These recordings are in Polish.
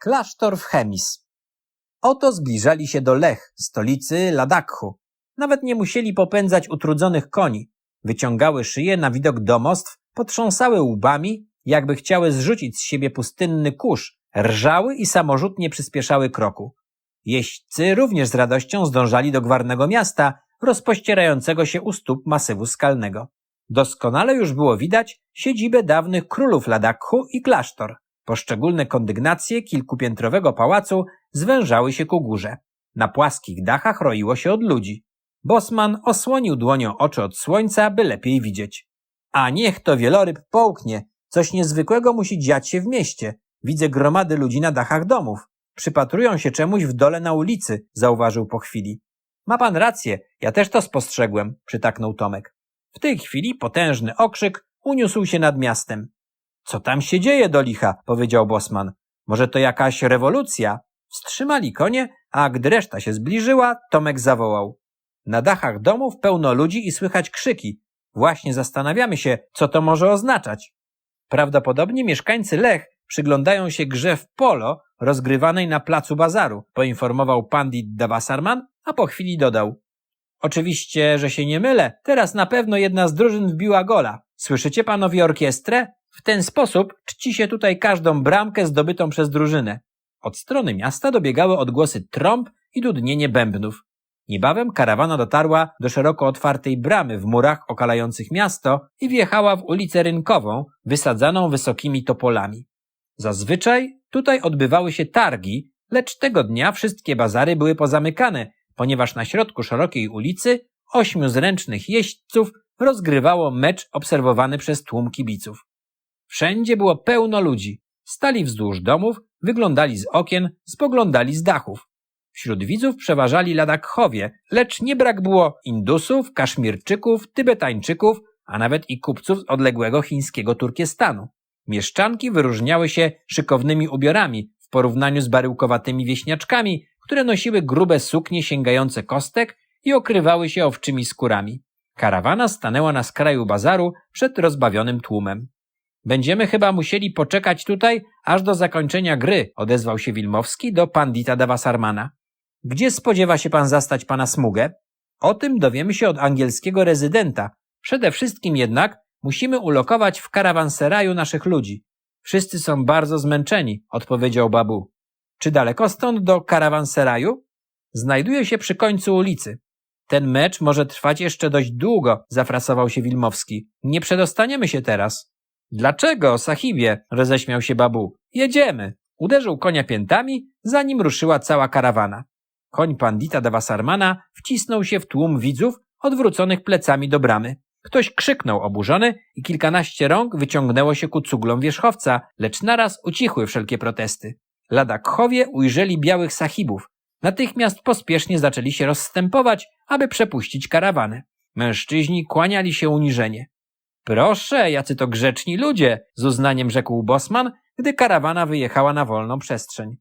Klasztor w Chemis. Oto zbliżali się do Lech, stolicy Ladakhu. Nawet nie musieli popędzać utrudzonych koni. Wyciągały szyje na widok domostw, potrząsały łbami, jakby chciały zrzucić z siebie pustynny kurz, rżały i samorzutnie przyspieszały kroku. Jeźdźcy również z radością zdążali do gwarnego miasta, rozpościerającego się u stóp masywu skalnego. Doskonale już było widać siedzibę dawnych królów Ladakhu i klasztor. Poszczególne kondygnacje kilkupiętrowego pałacu zwężały się ku górze. Na płaskich dachach roiło się od ludzi. Bosman osłonił dłonią oczy od słońca, by lepiej widzieć. A niech to wieloryb połknie. Coś niezwykłego musi dziać się w mieście. Widzę gromady ludzi na dachach domów. Przypatrują się czemuś w dole na ulicy, zauważył po chwili. Ma pan rację, ja też to spostrzegłem, przytaknął Tomek. W tej chwili potężny okrzyk uniósł się nad miastem. Co tam się dzieje do licha? powiedział Bosman. Może to jakaś rewolucja? Wstrzymali konie, a gdy reszta się zbliżyła, Tomek zawołał. Na dachach domów pełno ludzi i słychać krzyki. Właśnie zastanawiamy się, co to może oznaczać. Prawdopodobnie mieszkańcy Lech przyglądają się grze w polo rozgrywanej na placu bazaru, poinformował pandit Davasarman, a po chwili dodał. Oczywiście, że się nie mylę, teraz na pewno jedna z drużyn wbiła gola. Słyszycie panowie orkiestrę? W ten sposób czci się tutaj każdą bramkę zdobytą przez drużynę. Od strony miasta dobiegały odgłosy trąb i dudnienie bębnów. Niebawem karawana dotarła do szeroko otwartej bramy w murach okalających miasto i wjechała w ulicę rynkową, wysadzaną wysokimi topolami. Zazwyczaj tutaj odbywały się targi, lecz tego dnia wszystkie bazary były pozamykane, ponieważ na środku szerokiej ulicy ośmiu zręcznych jeźdźców rozgrywało mecz obserwowany przez tłum kibiców. Wszędzie było pełno ludzi. Stali wzdłuż domów, wyglądali z okien, spoglądali z dachów. Wśród widzów przeważali ladakhowie, lecz nie brak było Indusów, Kaszmirczyków, Tybetańczyków, a nawet i kupców z odległego chińskiego Turkestanu. Mieszczanki wyróżniały się szykownymi ubiorami w porównaniu z baryłkowatymi wieśniaczkami, które nosiły grube suknie sięgające kostek i okrywały się owczymi skórami. Karawana stanęła na skraju bazaru przed rozbawionym tłumem. Będziemy chyba musieli poczekać tutaj, aż do zakończenia gry, odezwał się Wilmowski do pandita Davasarmana. Gdzie spodziewa się pan zastać pana Smugę? O tym dowiemy się od angielskiego rezydenta. Przede wszystkim jednak musimy ulokować w karawanseraju naszych ludzi. Wszyscy są bardzo zmęczeni, odpowiedział Babu. Czy daleko stąd do karawanseraju? Znajduje się przy końcu ulicy. Ten mecz może trwać jeszcze dość długo, zafrasował się Wilmowski. Nie przedostaniemy się teraz. Dlaczego, sahibie? roześmiał się Babu. Jedziemy. Uderzył konia piętami, zanim ruszyła cała karawana. Koń pandita Davasarmana wcisnął się w tłum widzów odwróconych plecami do bramy. Ktoś krzyknął oburzony i kilkanaście rąk wyciągnęło się ku cuglom wierzchowca, lecz naraz ucichły wszelkie protesty. Ladakhowie ujrzeli białych sahibów. Natychmiast pospiesznie zaczęli się rozstępować, aby przepuścić karawanę. Mężczyźni kłaniali się uniżenie. Proszę, jacy to grzeczni ludzie, z uznaniem rzekł Bosman, gdy karawana wyjechała na wolną przestrzeń.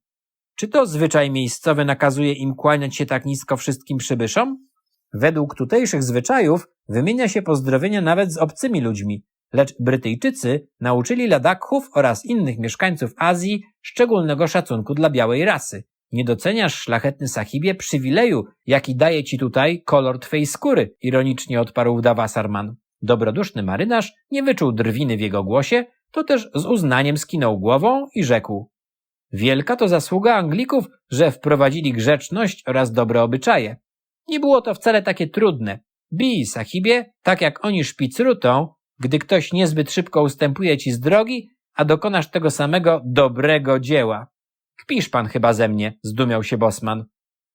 Czy to zwyczaj miejscowy nakazuje im kłaniać się tak nisko wszystkim przybyszom? Według tutejszych zwyczajów wymienia się pozdrowienia nawet z obcymi ludźmi, lecz Brytyjczycy nauczyli Ladakhów oraz innych mieszkańców Azji szczególnego szacunku dla białej rasy. Nie doceniasz, szlachetny sahibie, przywileju, jaki daje ci tutaj kolor twej skóry, ironicznie odparł Dawasarman. Dobroduszny marynarz nie wyczuł drwiny w jego głosie, to też z uznaniem skinął głową i rzekł. Wielka to zasługa Anglików, że wprowadzili grzeczność oraz dobre obyczaje. Nie było to wcale takie trudne. Bij, sahibie, tak jak oni szpicrutą, gdy ktoś niezbyt szybko ustępuje ci z drogi, a dokonasz tego samego dobrego dzieła. Kpisz pan chyba ze mnie, zdumiał się Bosman.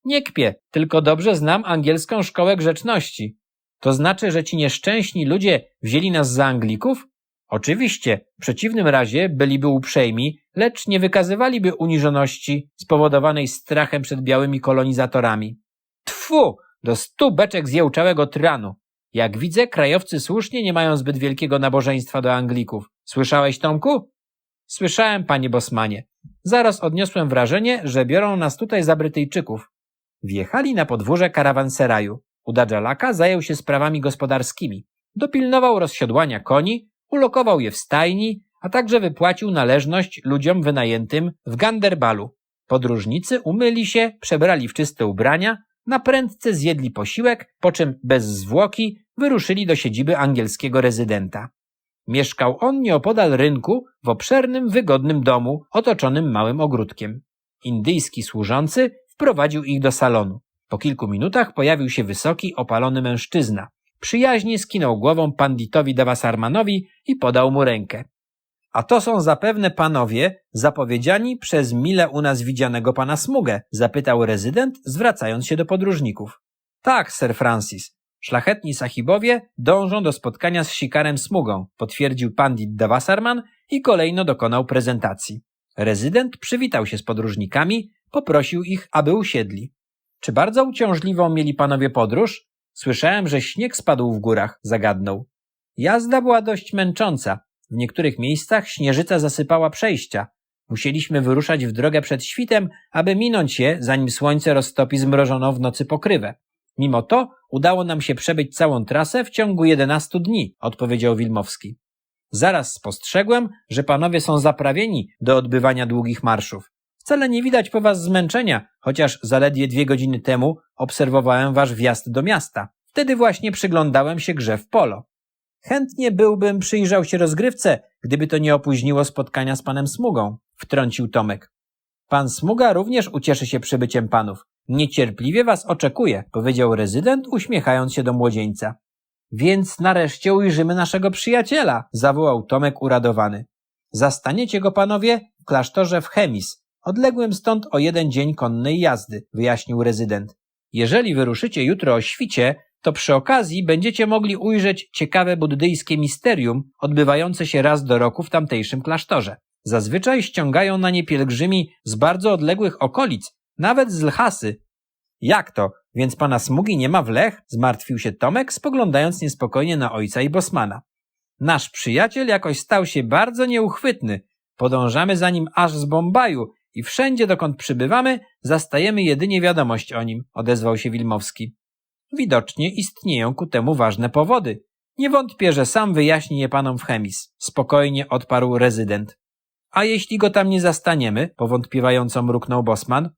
Nie kpię, tylko dobrze znam angielską szkołę grzeczności. To znaczy, że ci nieszczęśni ludzie wzięli nas za Anglików? Oczywiście, w przeciwnym razie byliby uprzejmi, lecz nie wykazywaliby uniżoności spowodowanej strachem przed białymi kolonizatorami. Tfu, do stu beczek zjełczałego tranu. Jak widzę, krajowcy słusznie nie mają zbyt wielkiego nabożeństwa do Anglików. Słyszałeś, Tomku? Słyszałem, panie Bosmanie. Zaraz odniosłem wrażenie, że biorą nas tutaj za Brytyjczyków. Wjechali na podwórze karawanseraju. Udadżalaka zajął się sprawami gospodarskimi. Dopilnował rozsiodłania koni, ulokował je w stajni, a także wypłacił należność ludziom wynajętym w Ganderbalu. Podróżnicy umyli się, przebrali w czyste ubrania, na prędce zjedli posiłek, po czym bez zwłoki wyruszyli do siedziby angielskiego rezydenta. Mieszkał on nieopodal rynku w obszernym, wygodnym domu otoczonym małym ogródkiem. Indyjski służący wprowadził ich do salonu. Po kilku minutach pojawił się wysoki, opalony mężczyzna. Przyjaźnie skinął głową panditowi Davasarmanowi i podał mu rękę. A to są zapewne panowie zapowiedziani przez mile u nas widzianego pana Smugę? zapytał rezydent, zwracając się do podróżników. Tak, Sir Francis. Szlachetni sahibowie dążą do spotkania z sikarem Smugą, potwierdził pandit Davasarman i kolejno dokonał prezentacji. Rezydent przywitał się z podróżnikami, poprosił ich, aby usiedli. Czy bardzo uciążliwą mieli panowie podróż? Słyszałem, że śnieg spadł w górach, zagadnął. Jazda była dość męcząca. W niektórych miejscach śnieżyca zasypała przejścia. Musieliśmy wyruszać w drogę przed świtem, aby minąć je, zanim słońce roztopi zmrożoną w nocy pokrywę. Mimo to udało nam się przebyć całą trasę w ciągu 11 dni, odpowiedział Wilmowski. Zaraz spostrzegłem, że panowie są zaprawieni do odbywania długich marszów. Wcale nie widać po was zmęczenia, chociaż zaledwie dwie godziny temu obserwowałem wasz wjazd do miasta. Wtedy właśnie przyglądałem się grze w polo. Chętnie byłbym przyjrzał się rozgrywce, gdyby to nie opóźniło spotkania z panem Smugą, wtrącił Tomek. Pan Smuga również ucieszy się przybyciem panów. Niecierpliwie was oczekuje, powiedział rezydent, uśmiechając się do młodzieńca. Więc nareszcie ujrzymy naszego przyjaciela, zawołał Tomek uradowany. Zastaniecie go panowie w klasztorze w Chemis, odległym stąd o jeden dzień konnej jazdy, wyjaśnił rezydent. Jeżeli wyruszycie jutro o świcie, to przy okazji będziecie mogli ujrzeć ciekawe buddyjskie misterium odbywające się raz do roku w tamtejszym klasztorze. Zazwyczaj ściągają na nie pielgrzymi z bardzo odległych okolic, nawet z Lhasy. Jak to? Więc pana Smugi nie ma w Lech? Zmartwił się Tomek, spoglądając niespokojnie na ojca i Bosmana. Nasz przyjaciel jakoś stał się bardzo nieuchwytny. Podążamy za nim aż z Bombaju i wszędzie, dokąd przybywamy, zastajemy jedynie wiadomość o nim, odezwał się Wilmowski. Widocznie istnieją ku temu ważne powody. Nie wątpię, że sam wyjaśni je panom w Chemis. Spokojnie odparł rezydent. A jeśli go tam nie zastaniemy, powątpiewająco mruknął Bosman,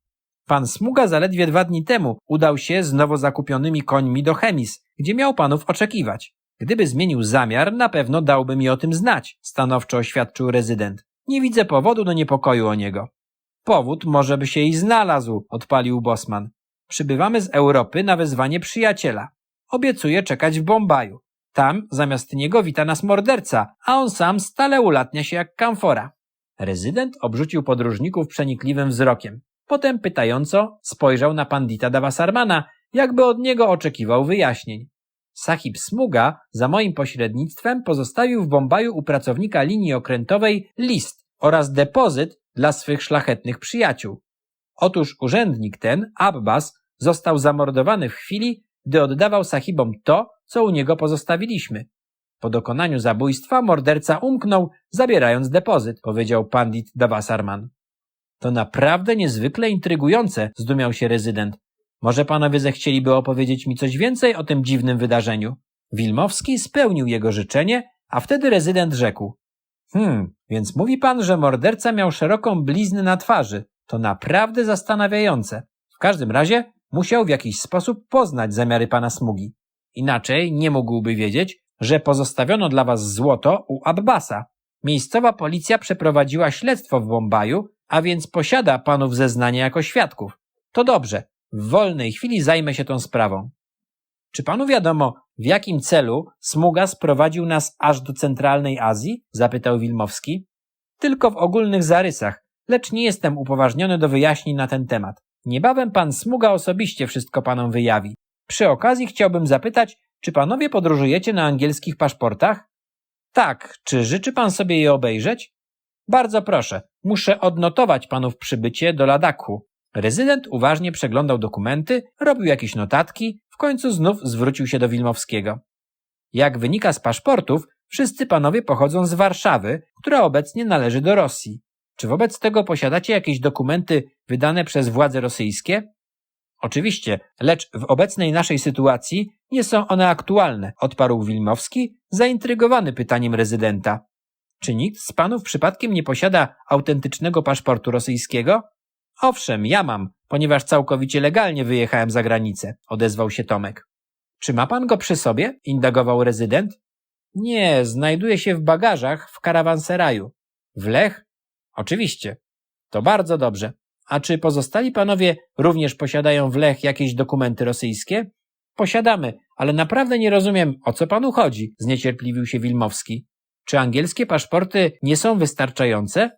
Pan Smuga zaledwie dwa dni temu udał się z nowo zakupionymi końmi do Chemis, gdzie miał panów oczekiwać. Gdyby zmienił zamiar, na pewno dałby mi o tym znać, stanowczo oświadczył rezydent. Nie widzę powodu do niepokoju o niego. Powód może by się i znalazł, odpalił Bosman. Przybywamy z Europy na wezwanie przyjaciela. Obiecuję czekać w Bombaju. Tam zamiast niego wita nas morderca, a on sam stale ulatnia się jak kamfora. Rezydent obrzucił podróżników przenikliwym wzrokiem. Potem pytająco spojrzał na pandita Davasarmana, jakby od niego oczekiwał wyjaśnień. Sahib Smuga za moim pośrednictwem pozostawił w Bombaju u pracownika linii okrętowej list oraz depozyt dla swych szlachetnych przyjaciół. Otóż urzędnik ten, Abbas, został zamordowany w chwili, gdy oddawał sahibom to, co u niego pozostawiliśmy. Po dokonaniu zabójstwa morderca umknął, zabierając depozyt, powiedział pandit Davasarman. To naprawdę niezwykle intrygujące, zdumiał się rezydent. Może panowie zechcieliby opowiedzieć mi coś więcej o tym dziwnym wydarzeniu? Wilmowski spełnił jego życzenie, a wtedy rezydent rzekł. Hmm, więc mówi pan, że morderca miał szeroką bliznę na twarzy. To naprawdę zastanawiające. W każdym razie musiał w jakiś sposób poznać zamiary pana Smugi. Inaczej nie mógłby wiedzieć, że pozostawiono dla was złoto u Abbasa. Miejscowa policja przeprowadziła śledztwo w Bombaju, a więc posiada panów zeznanie jako świadków. To dobrze, w wolnej chwili zajmę się tą sprawą. Czy panu wiadomo, w jakim celu Smuga sprowadził nas aż do centralnej Azji? zapytał Wilmowski. Tylko w ogólnych zarysach, lecz nie jestem upoważniony do wyjaśnień na ten temat. Niebawem pan Smuga osobiście wszystko panom wyjawi. Przy okazji chciałbym zapytać, czy panowie podróżujecie na angielskich paszportach? Tak, czy życzy pan sobie je obejrzeć? Bardzo proszę, muszę odnotować panów przybycie do Ladakhu. Rezydent uważnie przeglądał dokumenty, robił jakieś notatki, w końcu znów zwrócił się do Wilmowskiego. Jak wynika z paszportów, wszyscy panowie pochodzą z Warszawy, która obecnie należy do Rosji. Czy wobec tego posiadacie jakieś dokumenty wydane przez władze rosyjskie? Oczywiście, lecz w obecnej naszej sytuacji nie są one aktualne, odparł Wilmowski, zaintrygowany pytaniem rezydenta. Czy nikt z panów przypadkiem nie posiada autentycznego paszportu rosyjskiego? Owszem, ja mam, ponieważ całkowicie legalnie wyjechałem za granicę, odezwał się Tomek. Czy ma pan go przy sobie? indagował rezydent. Nie, znajduje się w bagażach w karawanseraju. W Lech? Oczywiście. To bardzo dobrze. A czy pozostali panowie również posiadają w Lech jakieś dokumenty rosyjskie? Posiadamy, ale naprawdę nie rozumiem, o co panu chodzi, zniecierpliwił się Wilmowski. Czy angielskie paszporty nie są wystarczające?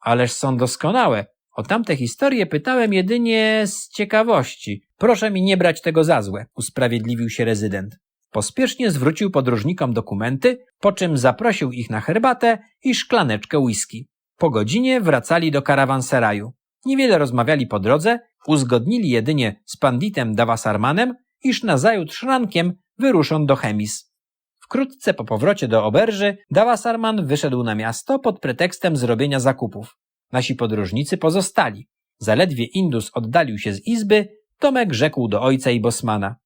Ależ są doskonałe. O tamte historie pytałem jedynie z ciekawości. Proszę mi nie brać tego za złe, usprawiedliwił się rezydent. Pospiesznie zwrócił podróżnikom dokumenty, po czym zaprosił ich na herbatę i szklaneczkę whisky. Po godzinie wracali do karawanseraju. Niewiele rozmawiali po drodze, uzgodnili jedynie z panditem Davasarmanem, iż nazajutrz rankiem wyruszą do Chemis. Wkrótce po powrocie do oberży Davasarman wyszedł na miasto pod pretekstem zrobienia zakupów. Nasi podróżnicy pozostali. Zaledwie Indus oddalił się z izby, Tomek rzekł do ojca i bosmana.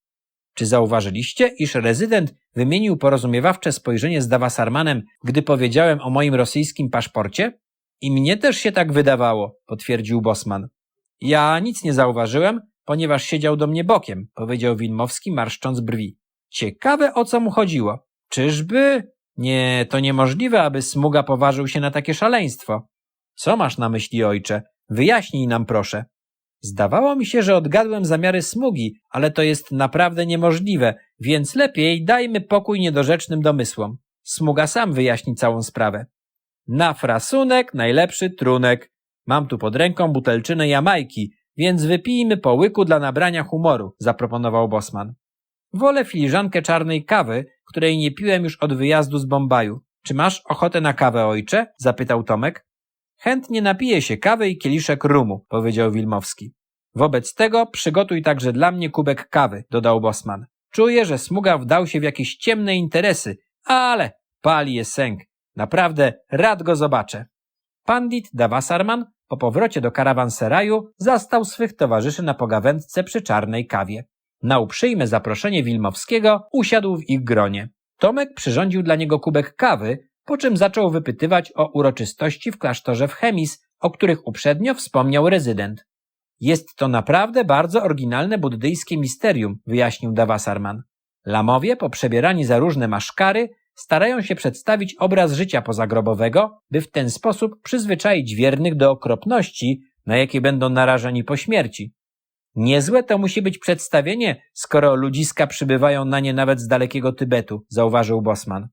Czy zauważyliście, iż rezydent wymienił porozumiewawcze spojrzenie z Davasarmanem, gdy powiedziałem o moim rosyjskim paszporcie? I mnie też się tak wydawało, potwierdził Bosman. Ja nic nie zauważyłem, ponieważ siedział do mnie bokiem, powiedział Wilmowski, marszcząc brwi. Ciekawe, o co mu chodziło. Czyżby? Nie, to niemożliwe, aby Smuga poważył się na takie szaleństwo. Co masz na myśli, ojcze? Wyjaśnij nam, proszę. Zdawało mi się, że odgadłem zamiary Smugi, ale to jest naprawdę niemożliwe, więc lepiej dajmy pokój niedorzecznym domysłom. Smuga sam wyjaśni całą sprawę. Na frasunek najlepszy trunek. Mam tu pod ręką butelczynę Jamajki, więc wypijmy po łyku dla nabrania humoru, zaproponował Bosman. Wolę filiżankę czarnej kawy, której nie piłem już od wyjazdu z Bombaju. Czy masz ochotę na kawę, ojcze? zapytał Tomek. Chętnie napiję się kawy i kieliszek rumu, powiedział Wilmowski. Wobec tego przygotuj także dla mnie kubek kawy, dodał Bosman. Czuję, że Smuga wdał się w jakieś ciemne interesy, ale pali je sęk. Naprawdę rad go zobaczę. Pandit Davasarman po powrocie do karawanseraju zastał swych towarzyszy na pogawędce przy czarnej kawie. Na uprzejme zaproszenie Wilmowskiego usiadł w ich gronie. Tomek przyrządził dla niego kubek kawy, po czym zaczął wypytywać o uroczystości w klasztorze w Chemis, o których uprzednio wspomniał rezydent. Jest to naprawdę bardzo oryginalne buddyjskie misterium, wyjaśnił Davasarman. Lamowie, poprzebierani za różne maszkary, starają się przedstawić obraz życia pozagrobowego, by w ten sposób przyzwyczaić wiernych do okropności, na jakie będą narażeni po śmierci. Niezłe to musi być przedstawienie, skoro ludziska przybywają na nie nawet z dalekiego Tybetu, zauważył Bosman.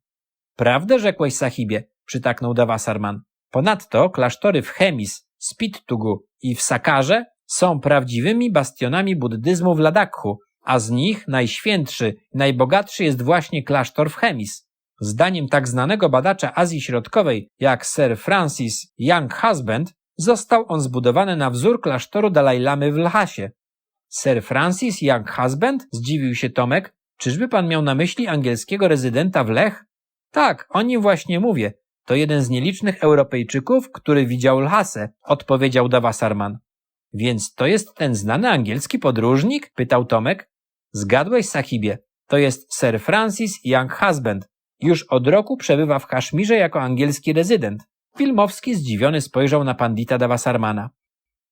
Prawdę rzekłeś, sahibie, przytaknął Davasarman. Ponadto klasztory w Chemis, Spittugu i w Sakarze są prawdziwymi bastionami buddyzmu w Ladakhu, a z nich najświętszy, najbogatszy jest właśnie klasztor w Chemis. Zdaniem tak znanego badacza Azji Środkowej jak Sir Francis Young Husband, został on zbudowany na wzór klasztoru Dalajlamy w Lhasie. Sir Francis Young Husband? Zdziwił się Tomek. Czyżby pan miał na myśli angielskiego rezydenta w Lech? Tak, o nim właśnie mówię. To jeden z nielicznych Europejczyków, który widział Lhasę, odpowiedział Davasarman. Więc to jest ten znany angielski podróżnik? pytał Tomek. Zgadłeś, Sahibie. To jest Sir Francis Young Husband. Już od roku przebywa w Kaszmirze jako angielski rezydent. Filmowski zdziwiony spojrzał na pandita Davasarmana.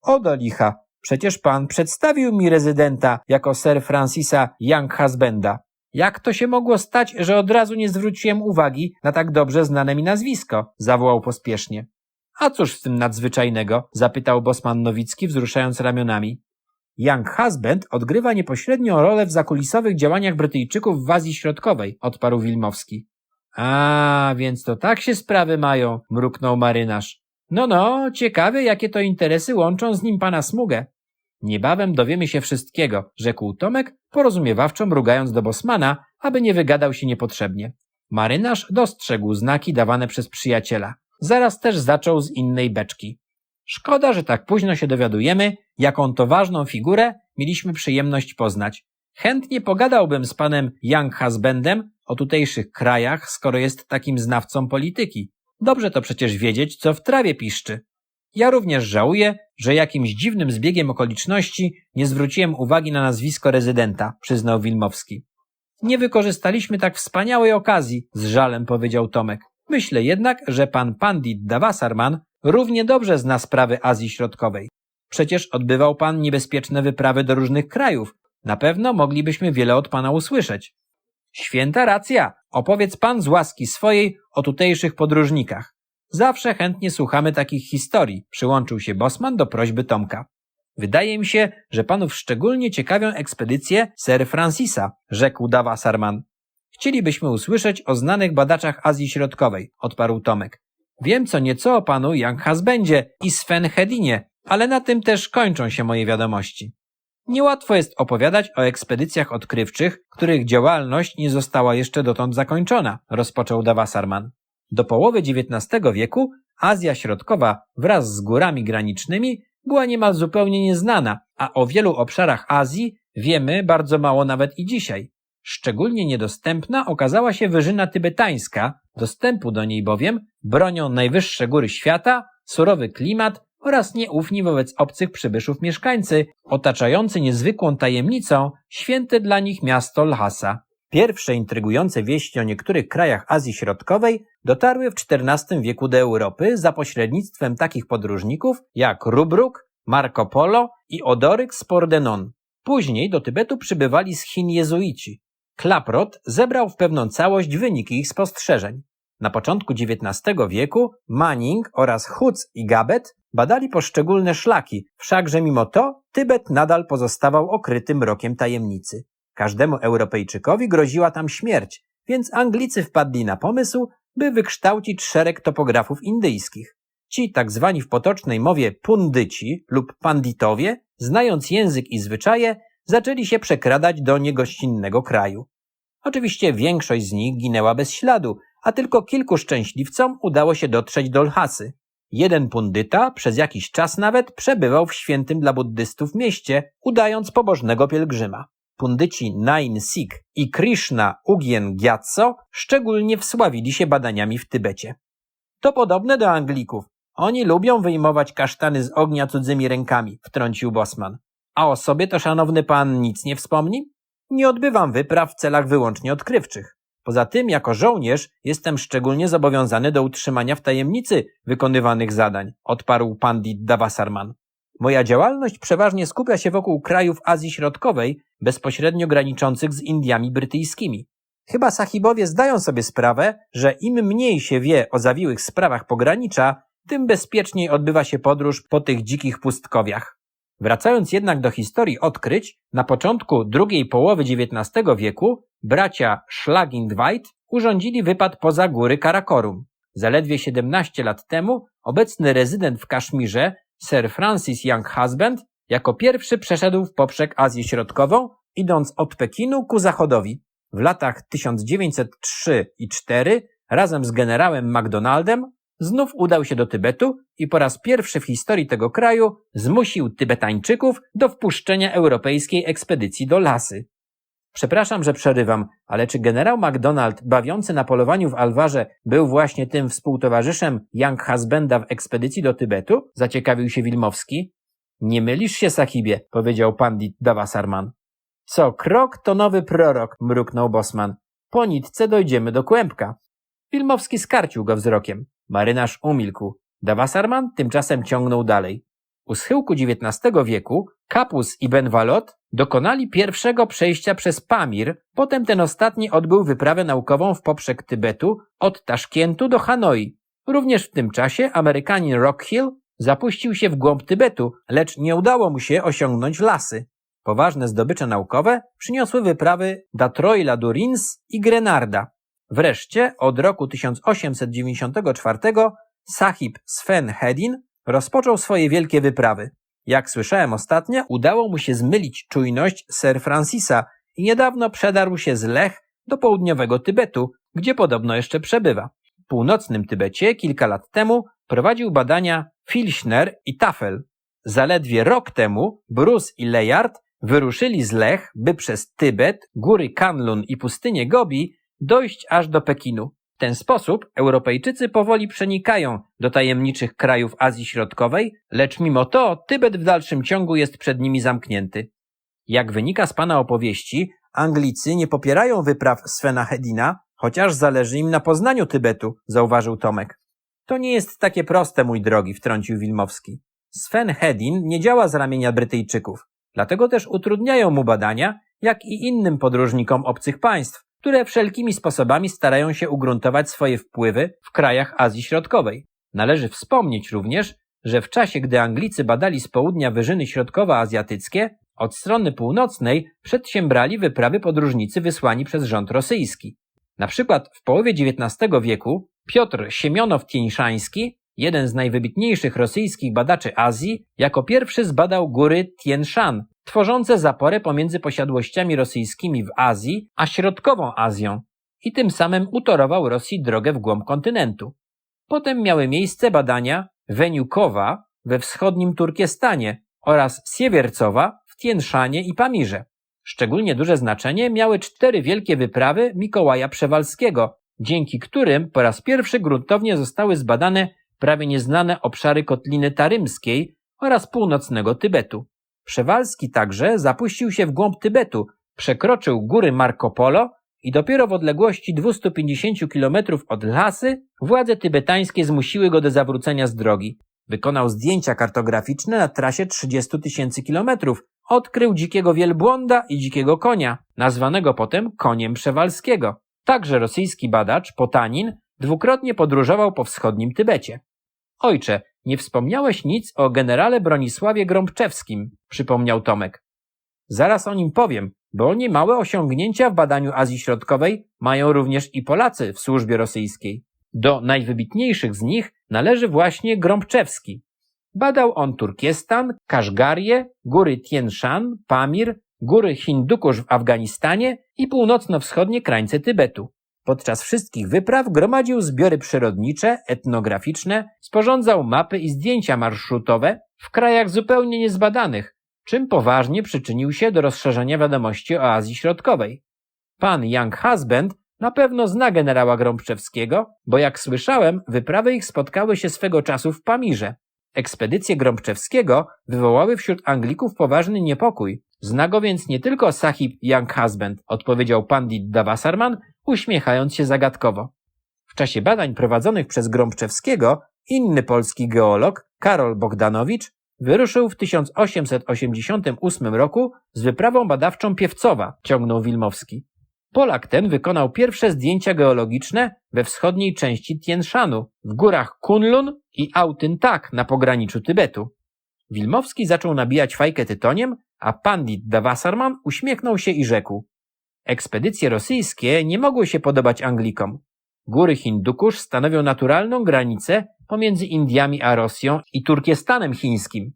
O do licha, przecież pan przedstawił mi rezydenta jako Sir Francisa Young Husbanda. Jak to się mogło stać, że od razu nie zwróciłem uwagi na tak dobrze znane mi nazwisko? zawołał pospiesznie. A cóż w tym nadzwyczajnego? zapytał Bosman Nowicki, wzruszając ramionami. Young Husband odgrywa niepośrednią rolę w zakulisowych działaniach Brytyjczyków w Azji Środkowej, odparł Wilmowski. A, więc to tak się sprawy mają, mruknął marynarz. No, no, ciekawe, jakie to interesy łączą z nim pana Smugę. Niebawem dowiemy się wszystkiego, rzekł Tomek, porozumiewawczo mrugając do Bosmana, aby nie wygadał się niepotrzebnie. Marynarz dostrzegł znaki dawane przez przyjaciela. Zaraz też zaczął z innej beczki. Szkoda, że tak późno się dowiadujemy, jaką to ważną figurę mieliśmy przyjemność poznać. Chętnie pogadałbym z panem Young Husbandem o tutejszych krajach, skoro jest takim znawcą polityki. Dobrze to przecież wiedzieć, co w trawie piszczy. Ja również żałuję, że jakimś dziwnym zbiegiem okoliczności nie zwróciłem uwagi na nazwisko rezydenta, przyznał Wilmowski. Nie wykorzystaliśmy tak wspaniałej okazji, z żalem powiedział Tomek. Myślę jednak, że pan Pandit Davasarman równie dobrze zna sprawy Azji Środkowej. Przecież odbywał pan niebezpieczne wyprawy do różnych krajów. Na pewno moglibyśmy wiele od pana usłyszeć. Święta racja. Opowiedz pan z łaski swojej o tutejszych podróżnikach. Zawsze chętnie słuchamy takich historii, przyłączył się Bosman do prośby Tomka. Wydaje mi się, że panów szczególnie ciekawią ekspedycje Sir Francisa, rzekł Dawa Sarman. Chcielibyśmy usłyszeć o znanych badaczach Azji Środkowej, odparł Tomek. Wiem co nieco o panu Young Husbandzie i Sven Hedinie, ale na tym też kończą się moje wiadomości. Niełatwo jest opowiadać o ekspedycjach odkrywczych, których działalność nie została jeszcze dotąd zakończona, rozpoczął Dawasarman. Do połowy XIX wieku Azja Środkowa wraz z górami granicznymi była niemal zupełnie nieznana, a o wielu obszarach Azji wiemy bardzo mało nawet i dzisiaj. Szczególnie niedostępna okazała się wyżyna tybetańska, dostępu do niej bowiem bronią najwyższe góry świata, surowy klimat oraz nieufni wobec obcych przybyszów mieszkańcy, otaczający niezwykłą tajemnicą święte dla nich miasto Lhasa. Pierwsze intrygujące wieści o niektórych krajach Azji Środkowej dotarły w XIV wieku do Europy za pośrednictwem takich podróżników jak Rubruk, Marco Polo i Odoryk z Pordenon. Później do Tybetu przybywali z Chin jezuici. Klaprot zebrał w pewną całość wyniki ich spostrzeżeń. Na początku XIX wieku Manning oraz Hutz i Gabet badali poszczególne szlaki, wszakże mimo to Tybet nadal pozostawał okrytym rokiem tajemnicy. Każdemu Europejczykowi groziła tam śmierć, więc Anglicy wpadli na pomysł, by wykształcić szereg topografów indyjskich. Ci tak zwani w potocznej mowie pundyci lub panditowie, znając język i zwyczaje, zaczęli się przekradać do niegościnnego kraju. Oczywiście większość z nich ginęła bez śladu, a tylko kilku szczęśliwcom udało się dotrzeć do Lhasy. Jeden pundyta przez jakiś czas nawet przebywał w świętym dla buddystów mieście, udając pobożnego pielgrzyma. Pundyci Nain Sik i Krishna Ugien Gyatso szczególnie wsławili się badaniami w Tybecie. To podobne do Anglików. Oni lubią wyjmować kasztany z ognia cudzymi rękami, wtrącił Bosman. A o sobie to szanowny pan nic nie wspomni? Nie odbywam wypraw w celach wyłącznie odkrywczych. Poza tym, jako żołnierz, jestem szczególnie zobowiązany do utrzymania w tajemnicy wykonywanych zadań, odparł pandit Davasarman. Moja działalność przeważnie skupia się wokół krajów Azji Środkowej, bezpośrednio graniczących z Indiami brytyjskimi. Chyba sahibowie zdają sobie sprawę, że im mniej się wie o zawiłych sprawach pogranicza, tym bezpieczniej odbywa się podróż po tych dzikich pustkowiach. Wracając jednak do historii odkryć, na początku drugiej połowy XIX wieku bracia Schlagindweit urządzili wypad poza góry Karakorum. Zaledwie 17 lat temu obecny rezydent w Kaszmirze, Sir Francis Young Husband, jako pierwszy przeszedł w poprzek Azję Środkową, idąc od Pekinu ku zachodowi. W latach 1903 i 4 razem z generałem MacDonaldem znów udał się do Tybetu i po raz pierwszy w historii tego kraju zmusił Tybetańczyków do wpuszczenia europejskiej ekspedycji do lasy. Przepraszam, że przerywam, ale czy generał MacDonald bawiący na polowaniu w Alwarze był właśnie tym współtowarzyszem Young Husbanda w ekspedycji do Tybetu? Zaciekawił się Wilmowski. Nie mylisz się, Sahibie, powiedział pandit Davasarman. Co krok to nowy prorok, mruknął Bosman. Po nitce dojdziemy do kłębka. Wilmowski skarcił go wzrokiem. Marynarz umilkł. Davasarman tymczasem ciągnął dalej. U schyłku XIX wieku Kapus i Benwalot dokonali pierwszego przejścia przez Pamir, potem ten ostatni odbył wyprawę naukową w poprzek Tybetu od Taszkentu do Hanoi. Również w tym czasie Amerykanin Rockhill zapuścił się w głąb Tybetu, lecz nie udało mu się osiągnąć lasy. Poważne zdobycze naukowe przyniosły wyprawy Datroila Durins i Grenarda. Wreszcie od roku 1894 Sahib Sven Hedin rozpoczął swoje wielkie wyprawy. Jak słyszałem ostatnio, udało mu się zmylić czujność Sir Francisa i niedawno przedarł się z Lech do południowego Tybetu, gdzie podobno jeszcze przebywa. W północnym Tybecie kilka lat temu prowadził badania Filchner i Tafel. Zaledwie rok temu Bruce i Layard wyruszyli z Lech, by przez Tybet, góry Kanlun i pustynię Gobi dojść aż do Pekinu. W ten sposób Europejczycy powoli przenikają do tajemniczych krajów Azji Środkowej, lecz mimo to Tybet w dalszym ciągu jest przed nimi zamknięty. Jak wynika z pana opowieści, Anglicy nie popierają wypraw Svena Hedina, Chociaż zależy im na poznaniu Tybetu, zauważył Tomek. To nie jest takie proste, mój drogi, wtrącił Wilmowski. Sven Hedin nie działa z ramienia Brytyjczyków, dlatego też utrudniają mu badania, jak i innym podróżnikom obcych państw, które wszelkimi sposobami starają się ugruntować swoje wpływy w krajach Azji Środkowej. Należy wspomnieć również, że w czasie, gdy Anglicy badali z południa wyżyny środkowoazjatyckie, od strony północnej przedsiębrali wyprawy podróżnicy wysłani przez rząd rosyjski. Na przykład w połowie XIX wieku Piotr Siemionow-Tieńszański, jeden z najwybitniejszych rosyjskich badaczy Azji, jako pierwszy zbadał góry Tien Shan, tworzące zaporę pomiędzy posiadłościami rosyjskimi w Azji a środkową Azją i tym samym utorował Rosji drogę w głąb kontynentu. Potem miały miejsce badania Weniukowa we wschodnim Turkestanie oraz Siewiercowa w Tienszanie i Pamirze. Szczególnie duże znaczenie miały cztery wielkie wyprawy Mikołaja Przewalskiego, dzięki którym po raz pierwszy gruntownie zostały zbadane prawie nieznane obszary kotliny tarymskiej oraz północnego Tybetu. Przewalski także zapuścił się w głąb Tybetu, przekroczył góry Marco Polo i dopiero w odległości 250 km od Lhasy władze tybetańskie zmusiły go do zawrócenia z drogi. Wykonał zdjęcia kartograficzne na trasie 30 tysięcy kilometrów. Odkrył dzikiego wielbłąda i dzikiego konia, nazwanego potem koniem Przewalskiego. Także rosyjski badacz, Potanin, dwukrotnie podróżował po wschodnim Tybecie. Ojcze, nie wspomniałeś nic o generale Bronisławie Grąbczewskim, przypomniał Tomek. Zaraz o nim powiem, bo niemałe osiągnięcia w badaniu Azji Środkowej mają również i Polacy w służbie rosyjskiej. Do najwybitniejszych z nich należy właśnie Grąbczewski. Badał on Turkestan, Kaszgarię, góry Tien Shan, Pamir, góry Hindukusz w Afganistanie i północno-wschodnie krańce Tybetu. Podczas wszystkich wypraw gromadził zbiory przyrodnicze, etnograficzne, sporządzał mapy i zdjęcia marszrutowe w krajach zupełnie niezbadanych, czym poważnie przyczynił się do rozszerzenia wiadomości o Azji Środkowej. Pan Young Husband na pewno zna generała Grąbczewskiego, bo jak słyszałem, wyprawy ich spotkały się swego czasu w Pamirze. Ekspedycje Grąbczewskiego wywołały wśród Anglików poważny niepokój. Zna go więc nie tylko Sahib Young Husband, odpowiedział pandit Davasarman, uśmiechając się zagadkowo. W czasie badań prowadzonych przez Grąbczewskiego inny polski geolog, Karol Bogdanowicz, wyruszył w 1888 roku z wyprawą badawczą Piewcowa, ciągnął Wilmowski. Polak ten wykonał pierwsze zdjęcia geologiczne we wschodniej części Tienszanu, w górach Kunlun i Autyntak na pograniczu Tybetu. Wilmowski zaczął nabijać fajkę tytoniem, a pandit Davasarman uśmiechnął się i rzekł. Ekspedycje rosyjskie nie mogły się podobać Anglikom. Góry Hindukusz stanowią naturalną granicę pomiędzy Indiami a Rosją i Turkestanem chińskim.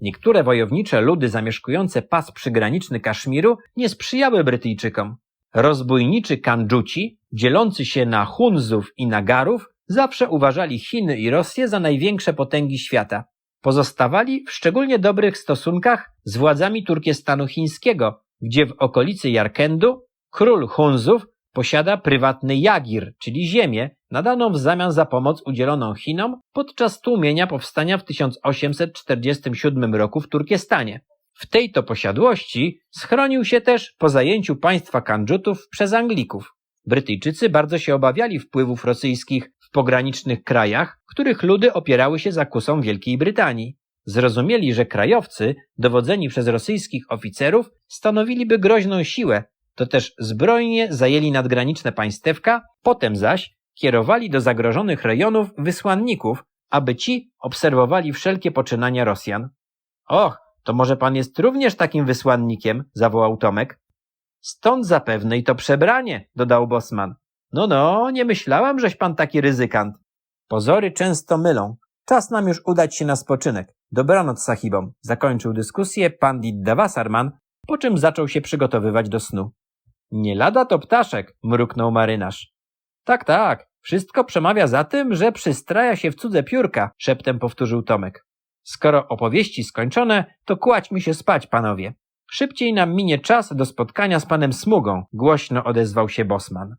Niektóre wojownicze ludy zamieszkujące pas przygraniczny Kaszmiru nie sprzyjały Brytyjczykom. Rozbójniczy Kandżuci, dzielący się na Hunzów i Nagarów, zawsze uważali Chiny i Rosję za największe potęgi świata. Pozostawali w szczególnie dobrych stosunkach z władzami Turkestanu chińskiego, gdzie w okolicy Jarkendu król Hunzów posiada prywatny jagir, czyli ziemię, nadaną w zamian za pomoc udzieloną Chinom podczas tłumienia powstania w 1847 roku w Turkestanie. W tej to posiadłości schronił się też po zajęciu państwa Kandżutów przez Anglików. Brytyjczycy bardzo się obawiali wpływów rosyjskich w pogranicznych krajach, których ludy opierały się zakusom Wielkiej Brytanii. Zrozumieli, że krajowcy, dowodzeni przez rosyjskich oficerów, stanowiliby groźną siłę, to też zbrojnie zajęli nadgraniczne państewka, potem zaś kierowali do zagrożonych rejonów wysłanników, aby ci obserwowali wszelkie poczynania Rosjan. Och, to może pan jest również takim wysłannikiem, zawołał Tomek. Stąd zapewne i to przebranie, dodał Bosman. No, no, nie myślałam, żeś pan taki ryzykant. Pozory często mylą. Czas nam już udać się na spoczynek. Dobranoc sahibom. Zakończył dyskusję pandit Davasarman, po czym zaczął się przygotowywać do snu. Nie lada to ptaszek, mruknął marynarz. Tak, tak, wszystko przemawia za tym, że przystraja się w cudze piórka, szeptem powtórzył Tomek. Skoro opowieści skończone, to kładźmy się spać, panowie. Szybciej nam minie czas do spotkania z panem Smugą, głośno odezwał się Bosman.